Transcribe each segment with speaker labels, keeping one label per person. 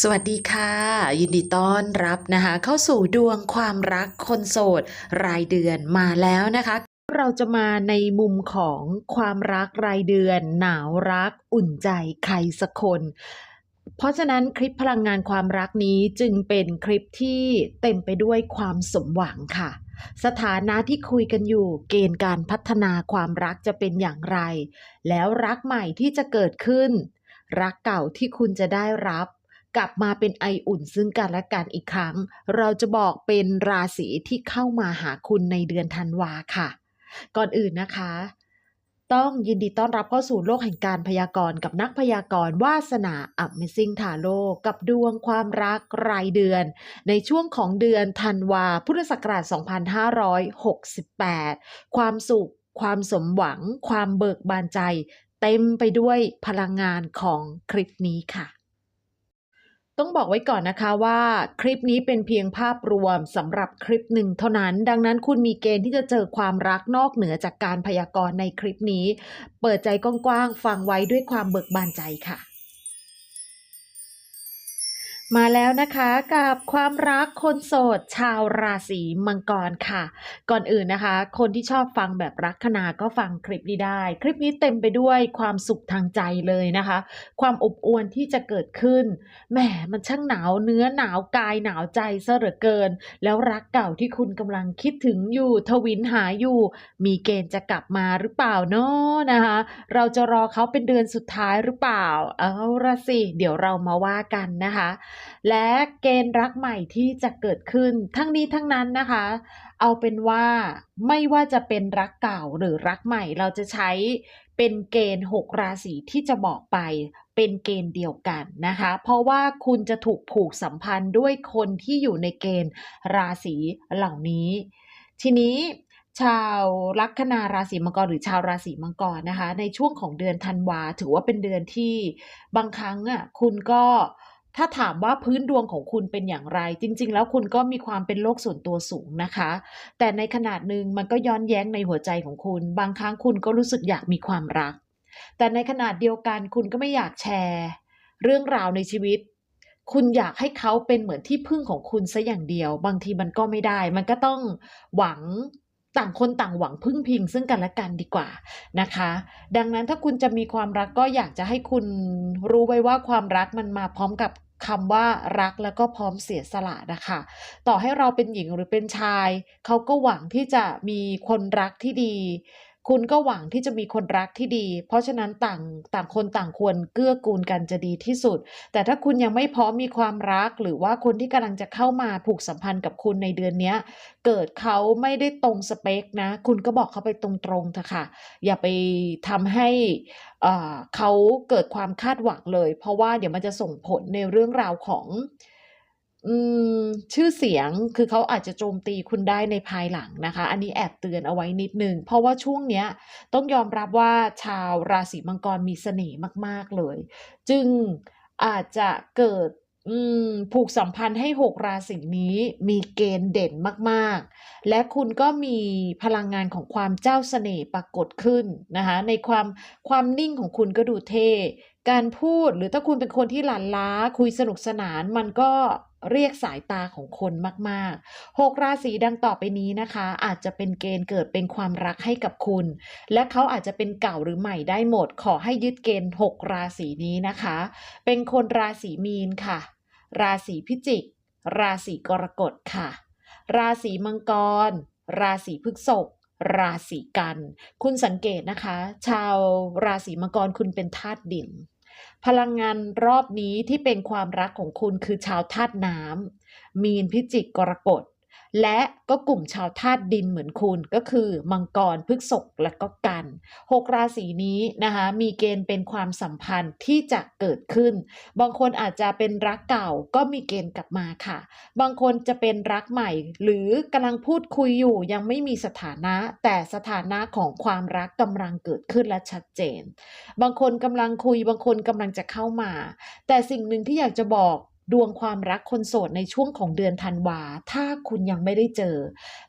Speaker 1: สวัสดีค่ะ ยินดีต้อนรับนะคะ เข้าสู่ดวงความรักคนโสด รายเดือนมาแล้วนะคะ เราจะมาในมุมของความรักรายเดือน หนาวรัก อุ่นใจใครสักคน เพราะฉะนั้นคลิปพลังงานความรักนี้จึงเป็นคลิปที่เต็มไปด้วยความสมหวังค่ะสถานะที่คุยกันอยู่เกณฑ์การพัฒนาความรักจะเป็นอย่างไร แล้วรักใหม่ที่จะเกิดขึ้น รักเก่าที่คุณจะได้รับ กลับมาเป็นไออุ่นซึ่งกันและกันอีกครั้ง เราจะบอกเป็นราศีที่เข้ามาหาคุณในเดือนธันวาค่ะ ก่อนอื่นนะคะ ต้องยินดีต้อนรับเข้าสู่โลกแห่งการพยากรณ์กับนักพยากรณ์วาสนา Amazing t a r o กับดวงความรักรายเดือน ในช่วงของเดือนธันวาพุทธศักราช 2568 ความสุข ความสมหวัง ความเบิกบานใจ เต็มไปด้วยพลังงานของคลิปนี้ค่ะ ต้องบอกไว้ก่อนนะคะว่าคลิปนี้เป็นเพียงภาพรวมสำหรับคลิปหนึ่งเท่านั้น ดังนั้นคุณมีเกณฑ์ที่จะเจอความรักนอกเหนือจากการพยากรณ์ในคลิปนี้ เปิดใจกว้างๆฟังไว้ด้วยความเบิกบานใจค่ะ มาแล้วนะคะกับความรักคนโสดชาวราศีมังกรค่ะ ก่อนอื่นนะคะ คนที่ชอบฟังแบบรักขนาก็ฟังคลิปนี้ได้ คลิปนี้เต็มไปด้วยความสุขทางใจเลยนะคะ ความอบอวลที่จะเกิดขึ้นแหมมันช่างหนาวเนื้อหนาวกายหนาวใจซะเหลือเกิน แล้วรักเก่าที่คุณกำลังคิดถึงอยู่ทวินหาอยู่ มีเกณฑ์จะกลับมาหรือเปล่าเนาะนะคะ เราจะรอเขาเป็นเดือนสุดท้ายหรือเปล่าเอาละสิเดี๋ยวเรามาว่ากันนะคะและเกณฑ์รักใหม่ที่จะเกิดขึ้น ทั้งนี้ทั้งนั้นนะคะ เอาเป็นว่าไม่ว่าจะเป็นรักเก่าหรือรักใหม่ เราจะใช้เป็นเกณฑ์ 6 ราศีที่จะบอกไปเป็นเกณฑ์เดียวกันนะคะ เพราะว่าคุณจะถูกผูกสัมพันธ์ด้วยคนที่อยู่ในเกณฑ์ราศีเหล่านี้ ทีนี้ชาวลัคนาราศีมังกรหรือชาวราศีมังกรนะคะ ในช่วงของเดือนธันวาถือว่าเป็นเดือนที่บางครั้งอะคุณก็ ถ้าถามว่าพื้นดวงของคุณเป็นอย่างไร จริง ๆ แล้วคุณก็มีความเป็นโลกส่วนตัวสูงนะคะ แต่ในขนาดหนึ่งมันก็ย้อนแย้งในหัวใจของคุณ บางครั้งคุณก็รู้สึกอยากมีความรัก แต่ในขนาดเดียวกันคุณก็ไม่อยากแชร์ เรื่องราวในชีวิต คุณอยากให้เขาเป็นเหมือนที่พึ่งของคุณซะอย่างเดียว บางทีมันก็ไม่ได้ มันก็ต้องหวัง ต่างคนต่างหวังพึ่งพิงซึ่งกันและกันดีกว่านะคะ ดังนั้นถ้าคุณจะมีความรักก็อยากจะให้คุณรู้ไว้ว่าความรักมันมาพร้อมกับคำว่ารักแล้วก็พร้อมเสียสละนะคะ ต่อให้เราเป็นหญิงหรือเป็นชาย เขาก็หวังที่จะมีคนรักที่ดี คุณก็หวังที่จะมีคนรักที่ดี เพราะฉะนั้นต่างต่างคนต่างควรเกื้อกูลกันจะดีที่สุด แต่ถ้าคุณยังไม่พร้อมมีความรัก หรือว่าคนที่กำลังจะเข้ามาผูกสัมพันธ์กับคุณในเดือนนี้เกิดเขาไม่ได้ตรงสเปคนะ คุณก็บอกเขาไปตรงๆเถอะค่ะ อย่าไปทำให้เขาเกิดความคาดหวังเลย เพราะว่าเดี๋ยวมันจะส่งผลในเรื่องราวของ อืมชื่อเสียงคือเขาอาจจะโจมตีคุณได้ในภายหลังนะคะ อันนี้แอบเตือนเอาไว้นิดหนึ่งเพราะว่าช่วงเนี้ยต้องยอมรับว่าชาวราศีมังกรมีเสน่ห์มากๆเลย จึงอาจจะเกิดอืมผูกสัมพันธ์ให้6ราศีนี้มีเกณฑ์เด่นมากๆ และคุณก็มีพลังงานของความเจ้าเสน่ห์ปรากฏขึ้นนะคะในความความนิ่งของคุณก็ดูเท่ การพูดหรือถ้าคุณเป็นคนที่หลั่นล้า คุยสนุกสนาน มันก็เรียกสายตาของคนมากๆ 6 ราศีดังต่อไปนี้นะคะ อาจจะเป็นเกณฑ์เกิดเป็นความรักให้กับคุณ และเขาอาจจะเป็นเก่าหรือใหม่ได้หมด ขอให้ยึดเกณฑ์ 6 ราศีนี้นะคะ เป็นคนราศีมีนค่ะ ราศีพิจิก ราศีกรกฎค่ะ ราศีมังกร ราศีพฤษภราศีกัน คุณสังเกตนะคะ ชาวราศีมังกรคุณเป็นธาตุดิน พลังงานรอบนี้ที่เป็นความรักของคุณคือชาวธาตุน้ำมีนพิจิกกรกฎ และก็กลุ่มชาวธาตุดินเหมือนคุณก็คือ มังกรพฤษภและก็กัน6ราศีนี้นะคะมีเกณฑ์เป็นความสัมพันธ์ที่จะเกิดขึ้น บางคนอาจจะเป็นรักเก่าก็มีเกณฑ์กลับมาค่ะ บางคนจะเป็นรักใหม่ หรือกำลังพูดคุยอยู่ยังไม่มีสถานะ แต่สถานะของความรักกำลังเกิดขึ้นและชัดเจน บางคนกำลังคุย บางคนกำลังจะเข้ามา แต่สิ่งหนึ่งที่อยากจะบอก ดวงความรักคนโสดในช่วงของเดือนธันวา ถ้าคุณยังไม่ได้เจอ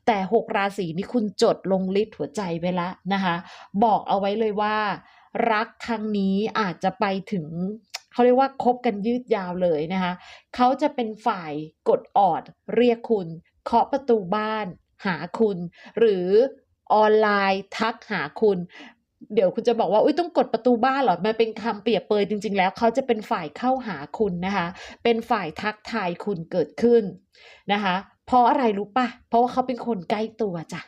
Speaker 1: แต่6ราศีนี้คุณจดลงลิสต์หัวใจไว้ล้วนะคะ บอกเอาไว้เลยว่า รักครั้งนี้อาจจะไปถึงเขาเรียกว่าคบกันยืดยาวเลยนะคะ เขาจะเป็นฝ่ายกดออด เรียกคุณ เคาะประตูบ้าน หาคุณ หรือออนไลน์ทักหาคุณ เดี๋ยวคุณจะบอกว่าอุ้ยต้องกดประตูบ้านเหรอมันเป็นคำเปรียบเปยจริง ๆ แล้วเขาจะเป็นฝ่ายเข้าหาคุณนะคะ เป็นฝ่ายทักทายคุณเกิดขึ้นนะคะ เพราะอะไรรู้ปะเพราะว่าเขาเป็นคนใกล้ตัวจ้ะ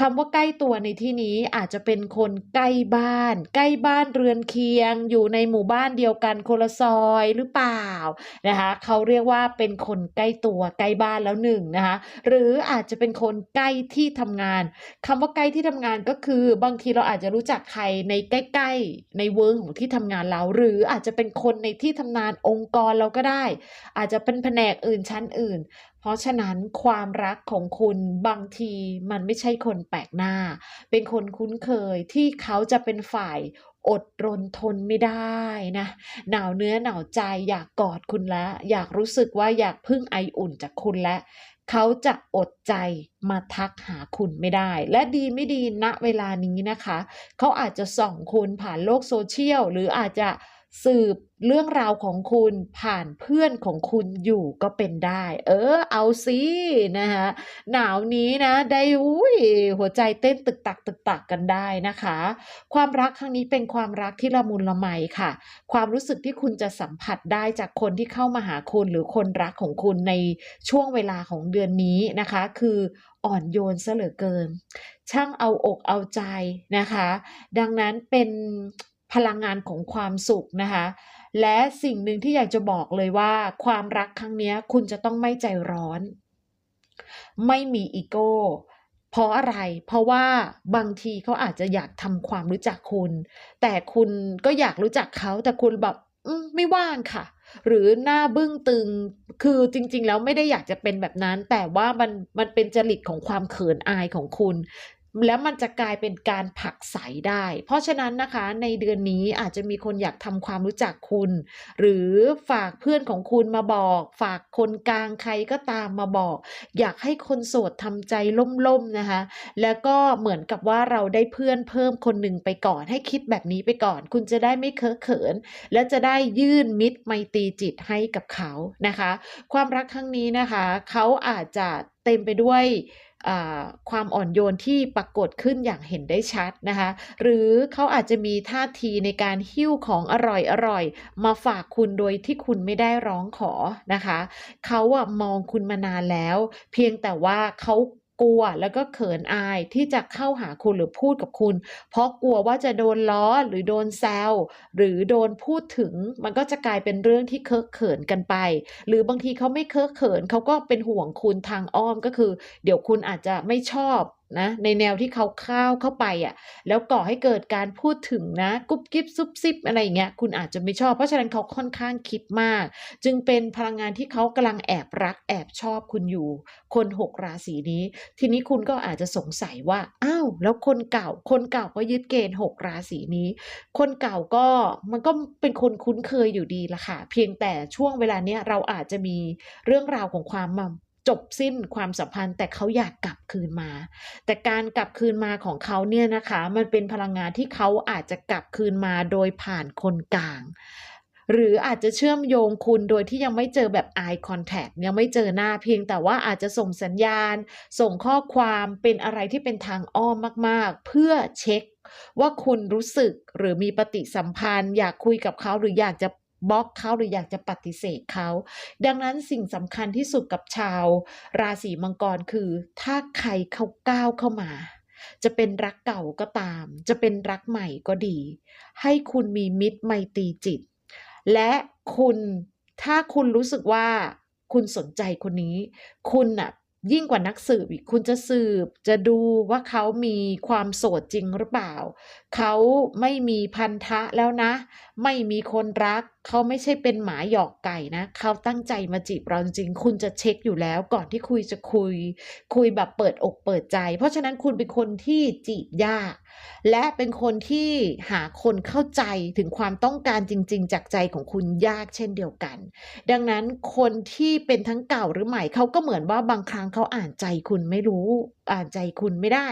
Speaker 1: คำว่าใกล้ตัวในที่นี้อาจจะเป็นคนใกล้บ้าน ใกล้บ้านเรือนเคียง อยู่ในหมู่บ้านเดียวกันคนละซอยหรือเปล่านะคะเขาเรียกว่าเป็นคนใกล้ตัวใกล้บ้านแล้วหนึ่งนะคะหรืออาจจะเป็นคนใกล้ที่ทำงานคำว่าใกล้ที่ทำงานก็คือบางทีเราอาจจะรู้จักใครในใกล้ๆในเวิร์กของที่ทำงานเรา หรืออาจจะเป็นคนในที่ทำงานองค์กรเราก็ได้ อาจจะเป็นแผนกอื่นชั้นอื่นเพราะฉะนั้นความรักของคุณบางทีมันไม่ใช่คนแปลกหน้า เป็นคนคุ้นเคยที่เขาจะเป็นฝ่ายอดรนทนไม่ได้นะ หนาวเนื้อหนาวใจอยากกอดคุณแล้ว อยากรู้สึกว่าอยากพึ่งไออุ่นจากคุณและเขาจะอดใจมาทักหาคุณไม่ได้ และดีไม่ดีณเวลานี้นะคะ เขาอาจจะส่องคุณผ่านโลกโซเชียลหรืออาจจะ สืบเรื่องราวของคุณผ่านเพื่อนของคุณอยู่ก็เป็นได้ เออ เอาสินะคะหนาวนี้นะ ได้อุ้ยหัวใจเต้นตึกตักตึกตักกันได้นะคะ ความรักครั้งนี้เป็นความรักที่ละมุนละไมค่ะ ความรู้สึกที่คุณจะสัมผัสได้จากคนที่เข้ามาหาคุณหรือคนรักของคุณในช่วงเวลาของเดือนนี้นะคะ คืออ่อนโยนซะเหลือเกิน ช่างเอาอกเอาใจนะคะ ดังนั้นเป็น พลังงานของความสุขนะคะ และสิ่งหนึ่งที่อยากจะบอกเลยว่า ความรักครั้งนี้คุณจะต้องไม่ใจร้อน ไม่มีอีโก้เพราะอะไร เพราะว่าบางทีเขาอาจจะอยากทำความรู้จักคุณ แต่คุณก็อยากรู้จักเขาแต่คุณแบบไม่ว่างค่ะ หรือหน้าบึ้งตึง คือจริง ๆ แล้วไม่ได้อยากจะเป็นแบบนั้น แต่ว่ามันมันเป็นจริตของความเขินอายของคุณ แล้วมันจะกลายเป็นการผักไสได้ เพราะฉะนั้นนะคะในเดือนนี้อาจจะมีคนอยากทำความรู้จักคุณ หรือฝากเพื่อนของคุณมาบอก ฝากคนกลางใครก็ตามมาบอก อยากให้คนโสดทำใจล่มๆนะคะ แล้วก็เหมือนกับว่าเราได้เพื่อนเพิ่มคนหนึ่งไปก่อน ให้คิดแบบนี้ไปก่อน คุณจะได้ไม่เคอะเขิน และจะได้ยื่นมิตรไมตรีจิตให้กับเขานะคะ ความรักครั้งนี้นะคะ เขาอาจจะเต็มไปด้วย ความอ่อนโยนที่ปรากฏขึ้นอย่างเห็นได้ชัดนะคะ หรือเขาอาจจะมีท่าทีในการหิ้วของอร่อยๆมาฝากคุณโดยที่คุณไม่ได้ร้องขอนะคะ เขาอะมองคุณมานานแล้ว เพียงแต่ว่าเขา กลัวแล้วก็เขินอายที่จะเข้าหาคุณหรือพูดกับคุณ เพราะกลัวว่าจะโดนล้อหรือโดนแซวหรือโดนพูดถึง มันก็จะกลายเป็นเรื่องที่เคอะเขินกันไป หรือบางทีเขาไม่เคอะเขินเขาก็เป็นห่วงคุณทางอ้อมก็คือ เดี๋ยวคุณอาจจะไม่ชอบ นะในแนวที่เขาเข้าเข้าไปอะ่ะแล้วก่อให้เกิดการพูดถึงนะกุ๊บกิ๊บซุบซิบอะไรอย่างเงี้ยคุณอาจจะไม่ชอบ เพราะฉะนั้นเขาค่อนข้างคิดมาก จึงเป็นพลังงานที่เขากำลังแอบรักแอบชอบคุณอยู่ คนหกราศีนี้ ทีนี้คุณก็อาจจะสงสัยว่าอ้าวแล้วคนเก่า คนเก่าก็ยึดเกณฑ์หกราศีนี้ คนเก่าก็มันก็เป็นคนคุ้นเคยอยู่ดีละค่ะ เพียงแต่ช่วงเวลาเนี้ยเราอาจจะมีเรื่องราวของความ จบสิ้นความสัมพันธ์ แต่เขาอยากกลับคืนมา แต่การกลับคืนมาของเขาเนี่ยนะคะ มันเป็นพลังงานที่เขาอาจจะกลับคืนมาโดยผ่านคนกลาง หรืออาจจะเชื่อมโยงคุณโดยที่ยังไม่เจอแบบ eye contact ยังไม่เจอหน้าเพียงแต่ว่าอาจจะส่งสัญญาณ ส่งข้อความเป็นอะไรที่เป็นทางอ้อมมาก ๆ เพื่อเช็คว่าคุณรู้สึกหรือมีปฏิสัมพันธ์ อยากคุยกับเขาหรืออยากจะ บล็อกเขาหรืออยากจะปฏิเสธเขา ดังนั้นสิ่งสำคัญที่สุดกับชาว ราศีมังกรคือ ถ้าใครเขาก้าวเข้ามา จะเป็นรักเก่าก็ตาม จะเป็นรักใหม่ก็ดี ให้คุณมีมิตรไมตรีจิต และคุณถ้าคุณรู้สึกว่าคุณสนใจคนนี้ คุณน่ะยิ่งกว่านักสืบอีกคุณจะสืบจะดูว่าเขามีความโสดจริงหรือเปล่า เขาไม่มีพันธะแล้วนะ ไม่มีคนรัก เขาไม่ใช่เป็นหมาหยอกไก่นะ เขาตั้งใจมาจีบเราจริง คุณจะเช็คอยู่แล้ว ก่อนที่คุยจะคุย คุยแบบเปิดอกเปิดใจ เพราะฉะนั้นคุณเป็นคนที่จีบยาก และเป็นคนที่หาคนเข้าใจถึงความต้องการจริง ๆ จากใจของคุณยากเช่นเดียวกัน ดังนั้นคนที่เป็นทั้งเก่าหรือใหม่เขาก็เหมือนว่าบางครั้งเขาอ่านใจคุณไม่รู้อ่านใจคุณไม่ได้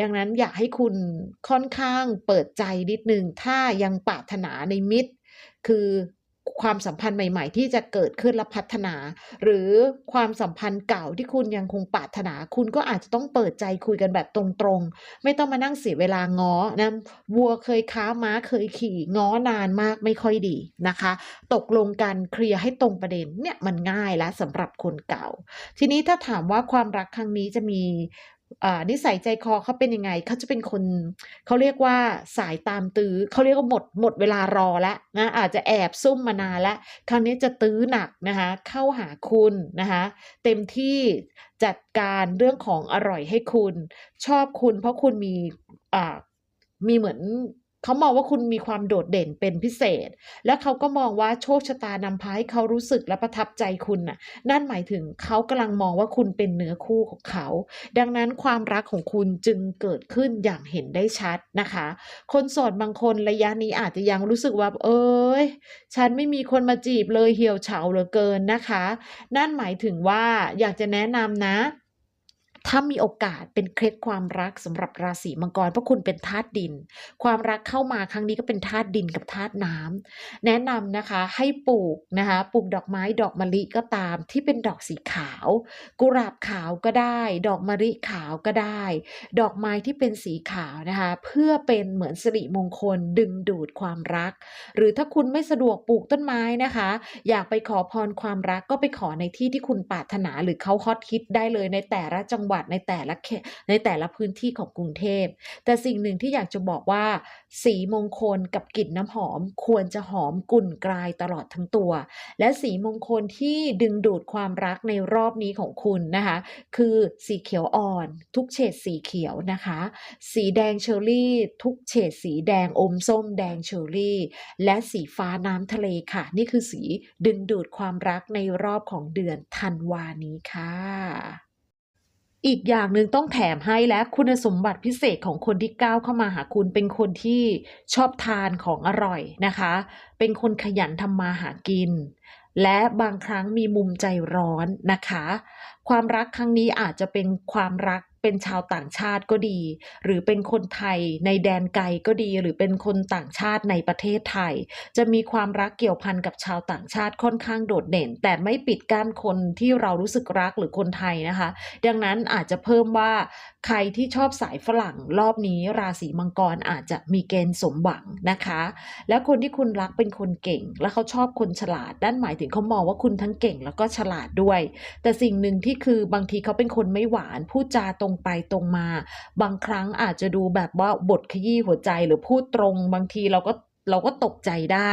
Speaker 1: ดังนั้นอยากให้คุณค่อนข้างเปิดใจนิดนึง ถ้ายังปรารถนาในมิตร คือความสัมพันธ์ใหม่ ๆ ที่จะเกิดขึ้นและพัฒนา หรือความสัมพันธ์เก่าที่คุณยังคงปรารถนา คุณก็อาจจะต้องเปิดใจคุยกันแบบตรงๆ ไม่ต้องมานั่งเสียเวลาง้อนะวัวเคยค้าม้าเคยขี่ง้อนานมากไม่ค่อยดีนะคะ ตกลงกันเคลียร์ให้ตรงประเด็นเนี่ยมันง่ายแล้วสำหรับคนเก่า ทีนี้ถ้าถามว่าความรักครั้งนี้จะมี นิสัยใจคอเขาเป็นยังไงเขาจะเป็นคนเขาเรียกว่าสายตามตื้อเขาเรียกว่าหมดหมดเวลารอแล้วนะอาจจะแอบซุ่มมานานแล้วครั้งนี้จะตื้อหนักนะคะเข้าหาคุณนะคะเต็มที่จัดการเรื่องของอร่อยให้คุณ ชอบคุณเพราะคุณมีอ่ามีเหมือน เขามองว่าคุณมีความโดดเด่นเป็นพิเศษ และเขาก็มองว่าโชคชะตานำพาให้เขารู้สึกและประทับใจคุณน่ะ นั่นหมายถึงเขากำลังมองว่าคุณเป็นเนื้อคู่ของเขา ดังนั้นความรักของคุณจึงเกิดขึ้นอย่างเห็นได้ชัดนะคะ คนโสดบางคนระยะนี้อาจจะยังรู้สึกว่า เอ๊ยฉันไม่มีคนมาจีบเลยเหี่ยวเฉาเหลือเกินนะคะ นั่นหมายถึงว่าอยากจะแนะนำนะ ถ้ามีโอกาสเป็นเคล็ดความรักสำหรับราศีมังกรเพราะคุณเป็นธาตุดิน ความรักเข้ามาครั้งนี้ก็เป็นธาตุดินกับธาตุน้ำแนะนำนะคะให้ปลูกนะคะปลูกดอกไม้ดอกมะลิก็ตามที่เป็นดอกสีขาว กุหลาบขาวก็ได้ ดอกมะลิขาวก็ได้ ดอกไม้ที่เป็นสีขาวนะคะเพื่อเป็นเหมือนสิริมงคลดึงดูดความรัก หรือถ้าคุณไม่สะดวกปลูกต้นไม้นะคะ อยากไปขอพรความรักก็ไปขอในที่ที่คุณปรารถนาหรือเขาฮอตฮิตได้เลยในแต่ละจังหวัดในแต่ละในแต่ละพื้นที่ของกรุงเทพ แต่สิ่งหนึ่งที่อยากจะบอกว่า สีมงคลกับกลิ่นน้ำหอมควรจะหอมกลุ่นกลายตลอดทั้งตัว และสีมงคลที่ดึงดูดความรักในรอบนี้ของคุณนะคะ คือสีเขียวอ่อน ทุกเฉดสีเขียวนะคะ สีแดงเชอร์รี่ ทุกเฉดสีแดงอมส้มแดงเชอร์รี่ และสีฟ้าน้ำทะเลค่ะ นี่คือสีดึงดูดความรักในรอบของเดือนธันวานี้ค่ะ อีกอย่างหนึ่งต้องแถมให้และคุณสมบัติพิเศษของคนที่ก้าวเข้ามาหาคุณ เป็นคนที่ชอบทานของอร่อยนะคะ เป็นคนขยันทำมาหากิน และบางครั้งมีมุมใจร้อนนะคะ ความรักครั้งนี้อาจจะเป็นความรัก เป็นชาวต่างชาติก็ดี หรือเป็นคนไทยในแดนไกลก็ดี หรือเป็นคนต่างชาติในประเทศไทย จะมีความรักเกี่ยวพันกับชาวต่างชาติค่อนข้างโดดเด่น แต่ไม่ปิดกั้นคนที่เรารู้สึกรักหรือคนไทยนะคะ ดังนั้นอาจจะเพิ่มว่าใครที่ชอบสายฝรั่งรอบนี้ราศีมังกรอาจจะมีเกณฑ์สมหวังนะคะ และคนที่คุณรักเป็นคนเก่ง และเขาชอบคนฉลาดนั่นหมายถึงเขามองว่าคุณทั้งเก่งแล้วก็ฉลาดด้วย แต่สิ่งหนึ่งที่คือบางทีเขาเป็นคนไม่หวานพูดจาตรงไปตรงมา บางครั้งอาจจะดูแบบว่าบทขยี้หัวใจหรือพูดตรง บางทีเราก็เราก็ตกใจได้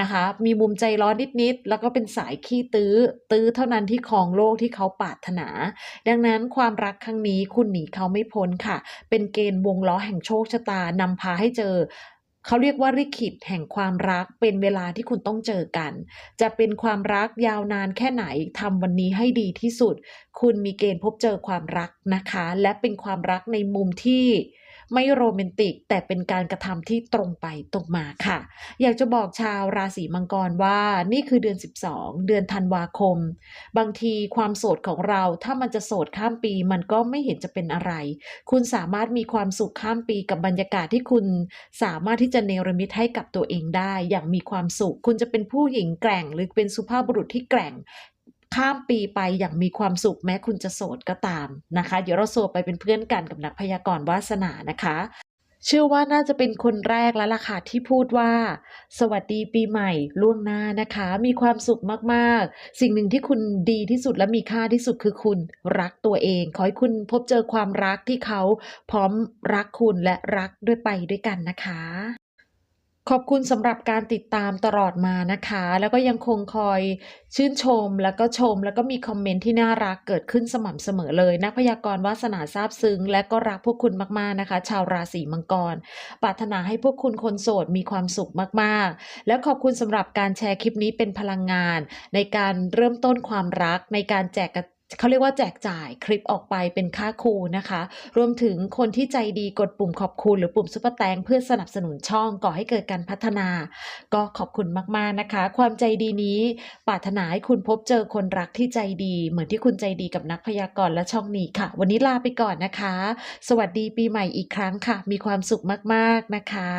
Speaker 1: นะคะ มีมุมใจร้อนนิด ๆ แล้วก็เป็นสายขี้ตื้อ ตื้อเท่านั้นที่ครองโลกที่เขาปรารถนา ดังนั้นความรักครั้งนี้คุณหนีเขาไม่พ้นค่ะ เป็นเกณฑ์วงล้อแห่งโชคชะตานำพาให้เจอ เขาเรียกว่าลิขิตแห่งความรักเป็นเวลาที่คุณต้องเจอกัน จะเป็นความรักยาวนานแค่ไหนทำวันนี้ให้ดีที่สุด คุณมีเกณฑ์พบเจอความรักนะคะ และเป็นความรักในมุมที่ ไม่โรแมนติก แต่เป็นการกระทำที่ตรงไปตรงมาค่ะ อยากจะบอกชาวราศีมังกรว่านี่คือเดือน 12 เดือนธันวาคม บางทีความโสดของเราถ้ามันจะโสดข้ามปีมันก็ไม่เห็นจะเป็นอะไร คุณสามารถมีความสุขข้ามปีกับบรรยากาศที่คุณสามารถที่จะเนรมิตให้กับตัวเองได้ อย่างมีความสุข คุณจะเป็นผู้หญิงแกร่ง หรือเป็นสุภาพบุรุษที่แกร่ง ข้ามปีไปอย่างมีความสุขแม้คุณจะโสดก็ตามนะคะ เดี๋ยวเราโสดไปเป็นเพื่อนกันกับนักพยากรณ์วาสนานะคะ เชื่อว่าน่าจะเป็นคนแรกแล้วล่ะค่ะที่พูดว่า สวัสดีปีใหม่ล่วงหน้านะคะ มีความสุขมากๆ สิ่งหนึ่งที่คุณดีที่สุดและมีค่าที่สุดคือคุณรักตัวเอง ขอให้คุณพบเจอความรักที่เขาพร้อมรักคุณและรักด้วยไปด้วยกันนะคะ ขอบคุณสำหรับการติดตามตลอดมานะคะ แล้วก็ยังคงคอยชื่นชมแล้วก็ชม แล้วก็มีคอมเมนต์ที่น่ารักเกิดขึ้นสม่ำเสมอเลย นักพยากรณ์วาสนาซาบซึ้ง และก็รักพวกคุณมากๆนะคะ ชาวราศีมังกรปรารถนาให้พวกคุณคนโสดมีความสุขมากๆ แล้วขอบคุณสำหรับการแชร์คลิปนี้เป็นพลังงาน ในการเริ่มต้นความรักในการแจกกระ เขาเรียกว่าแจกจ่ายคลิปออกไปเป็นค่าครูนะคะ รวมถึงคนที่ใจดีกดปุ่มขอบคุณหรือปุ่มซุปเปอร์แตงเพื่อสนับสนุนช่องก่อให้เกิดการพัฒนา ก็ขอบคุณมากๆนะคะ ความใจดีนี้ปรารถนาให้คุณพบเจอคนรักที่ใจดี เหมือนที่คุณใจดีกับนักพยากรณ์และช่องนี้ค่ะ วันนี้ลาไปก่อนนะคะ สวัสดีปีใหม่อีกครั้งค่ะ มีความสุขมากๆนะคะ